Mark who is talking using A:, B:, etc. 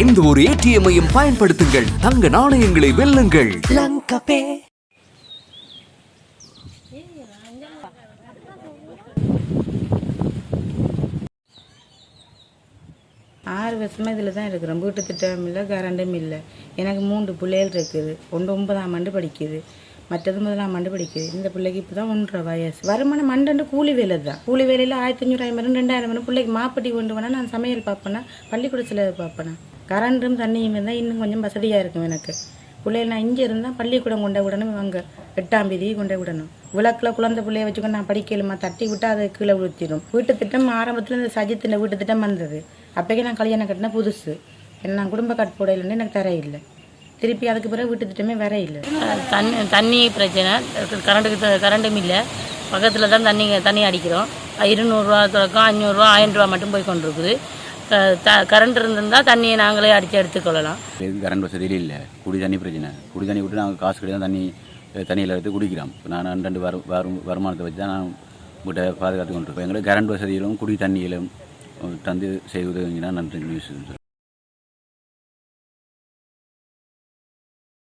A: எந்த ஒரு ஏடிஎம்மையும் பயன்படுத்துங்கள். தங்க நாணயங்களை வெல்லுங்கள்.
B: ஆறு வருஷமாக இதில் தான் இருக்கிறோம். வீட்டு திட்டம் இல்லை கரண்டும் இல்லை. எனக்கு மூன்று பிள்ளைகள் இருக்குது. ஒன்று ஒன்பதாம் ஆண்டு படிக்குது. மற்றது முதலாம் ஆண்டு படிக்குது. இந்த பிள்ளைக்கு இப்போ தான் ஒன்றரை வயசு. வருமானம் மண்டண்டு கூலி வேலை தான். கூலி வேலையில் ஆயிரத்தி அஞ்சூறு ஐம்பது ரெண்டாயிரம் வரும் பிள்ளைக்கு மாப்பட்டி கொண்டு வேணா நான் சமையல் பார்ப்பேனா? பள்ளிக்கூடத்தில் பார்ப்பேனா? கரண்ட்டும் தண்ணியும் இருந்தால் இன்னும் கொஞ்சம் வசதியாக இருக்கும் எனக்கு. பிள்ளைகள் நான் இங்கே இருந்தால் பள்ளிக்கூடம் கொண்டு விடணும் அங்கே எட்டாம் தேதி கொண்டு விடணும். விளக்கில் குழந்தை பிள்ளைய வச்சுக்கொண்டு நான் படிக்கலுமா? தட்டி விட்டு அதை கீழே விழுத்திடும். வீட்டு திட்டம் ஆரம்பத்தில் இந்த சஜித்தின் வீட்டு திட்டம் வந்தது. அப்போக்கே நான் கல்யாணம் கட்டின புதுசு. ஏன்னா நான் குடும்ப இல்லைன்னு எனக்கு தர இல்லை திருப்பி அதுக்கு பிறகு வீட்டு திட்டமே வேற இல்லை.
C: தண்ணி தண்ணி பிரச்சனை. கரண்ட்டுக்கு கரண்ட்டும் இல்லை. பக்கத்தில் தான் தண்ணி தண்ணி அடிக்கிறோம். இருநூறுவா தொடக்கம் அஞ்சூறுரூவா ஆயிரம் ரூபா மட்டும் போய் கொண்டிருக்குது. த கரண்ட் இருந்திருந்தால் தண்ணியை நாங்களே அடித்து எடுத்துக்கொள்ளலாம்.
D: எதுவும் கரண்ட் வசதியில் இல்லை குடி தண்ணி பிரச்சனை. குடி தண்ணி விட்டு நாங்கள் காசு கிடையாது தண்ணி தண்ணியில் எடுத்து குடிக்கிறோம். இப்போ நான் ரெண்டு வரு வரும் வருமானத்தை வச்சு தான் நான் உங்கள்கிட்ட பாதுகாத்து கொண்டிருக்கோம் எங்களுக்கு கரண்ட் வசதியிலும் குடி தண்ணியிலும் தந்து செய்வது நன்றி நியூஸ்